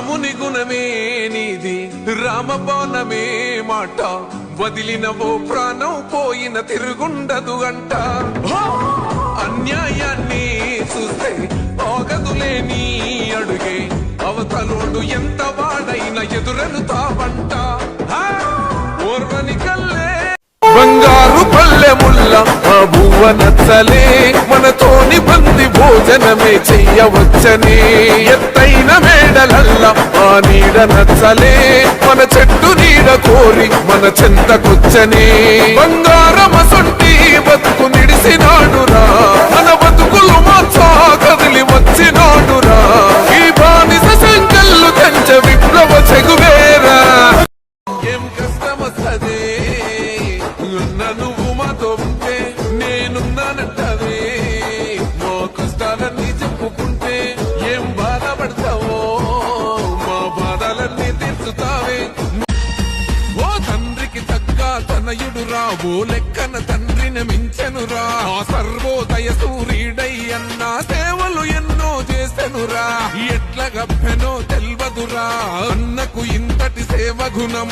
గుణమే నీది రామబాణమే మాట. వదిలిన ఓ ప్రాణం పోయిన తిరుగుండదు అంట. అన్యాయాన్ని చూస్తే ఆగదులే నీ అడుగే. అవతలోడు ఎంత వాడైన ఎదురను తావంట. ఓర్వని కల్లే బంగారు పల్లె ముల్ల బువ్వ నచ్చలే. మనతోని బంది భోజనమే చెయ్యవచ్చనే. ఎత్తైన మేడలల్లా ఆ నీడ నచ్చలే. మన చెట్టు నీడ కోరి మన చెంతకొచ్చనే. బంగారమసొంటి బతుకు నిడిసినాడురా. మన బతుకులు మార్చా కదిలి వచ్చినాడురా. ఈ బానిస సంకల్లు కంచె విప్లవ చెగువేరా. ఏం కష్టమొస్తదే? ఉన్న నువ్వు మాతో తగ్గ తనయుడురా ఓ లెక్కన తండ్రిని మించెనురా. సర్వోదయ సూర్యుడై అన్న సేవలు ఎన్నో చేసెనురా. ఎట్ల గప్పెనో తెల్వదురా అన్నకు ఇంతటి సేవ గుణం.